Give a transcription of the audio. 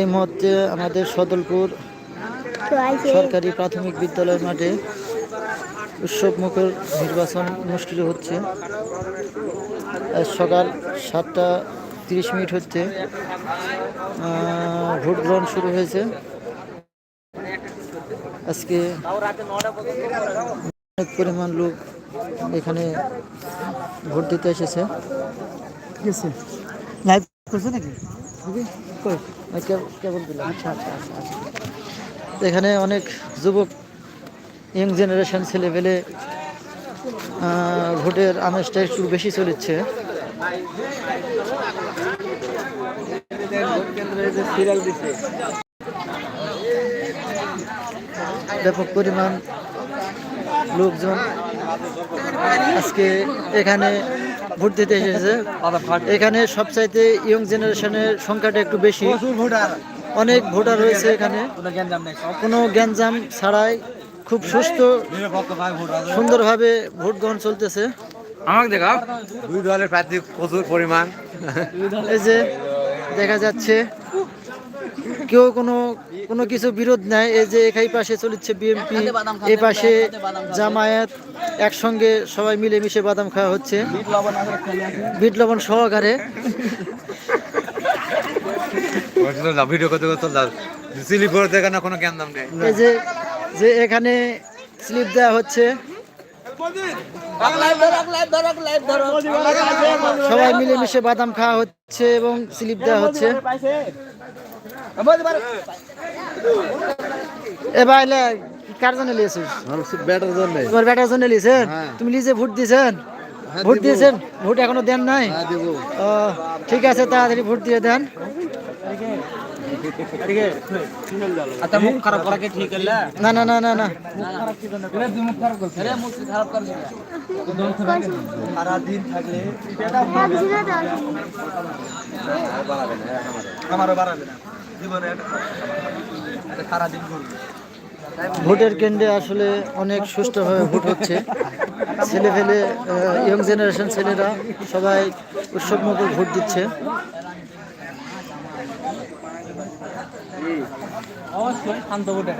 এই মুহূর্তে আমাদের সদলপুর সরকারি প্রাথমিক বিদ্যালয় মাঠে উৎসব মুখর নির্বাচন অনুষ্ঠিত হচ্ছে। সকাল সাতটা তিরিশ মিনিট হচ্ছে ভোট গ্রহণ শুরু হয়েছে। আজকে অনেক পরিমাণ লোক এখানে ভোট দিতে এসেছে। লাইভ করছে নাকি? দিলাম আচ্ছা আচ্ছা আচ্ছা। এখানে অনেক যুবক ইয়ং জেনারেশন ছেলেপেলে ভোটের আমেজটা একটু বেশি চলেছে ব্যাপক পরিমাণ লোকজন আজকে এখানে ভোট দিতে এসেছে। এখানে সবচাইতে ইয়ং জেনারেশনের সংখ্যাটা একটু বেশি। অনেক ভোটার রয়েছে এখানে। কোনো গ্যাঞ্জাম ছাড়াই খুব সুস্থ সুন্দরভাবে ভোট গ্রহণ চলতেছে। আমাকে দেখা দুই দলের প্রার্থী প্রচুর পরিমাণ। এই যে দেখা যাচ্ছে কেউ কোনো কোনো কিছু বিরোধ নাই। এই যে এখাই পাশে চলেছে বিএনপি এই পাশে জামায়াত একসঙ্গে সবাই মিলেমিশে বাদাম খাওয়া হচ্ছে। বিট লবণ সহকারে। ভিডিও করতে করতে স্লিপ করে দেখে কোনো জ্ঞান দাম নেই। এই যে যে এখানে স্লিপ দেওয়া হচ্ছে। সবাই মিলেমিশে বাদাম খাওয়া হচ্ছে এবং স্লিপ দেওয়া হচ্ছে। এ ভাইলে কার জন্য লিয়েছিস? ব্যাটার জন্য তোমার বেটার জন্য লিয়েছেন? তুমি লিজে ভোট দিয়েছেন? ভোট দিয়েছেন? ভোট এখনও দেন নাই? ও ঠিক আছে তাড়াতাড়ি ভোট দিয়ে দেন। আচ্ছা মুখ খারাপ করা কি ঠিক হল? না না না না না। মুখ খারাপ করছে আরে মুখ খারাপ করছে সারা দিন থাকলে আমারও বাড়াবে না। জীবনে সারা দিন ঘুরবে। ভোটের কেন্দ্রে আসলে অনেক সুষ্ঠুভাবে ভোট হচ্ছে। ছেলে ফেলে ইয়ং জেনারেশন ছেলেরা সবাই উৎসব মুখর ভোট দিচ্ছে। অবশ্যই শান্ত ভোটে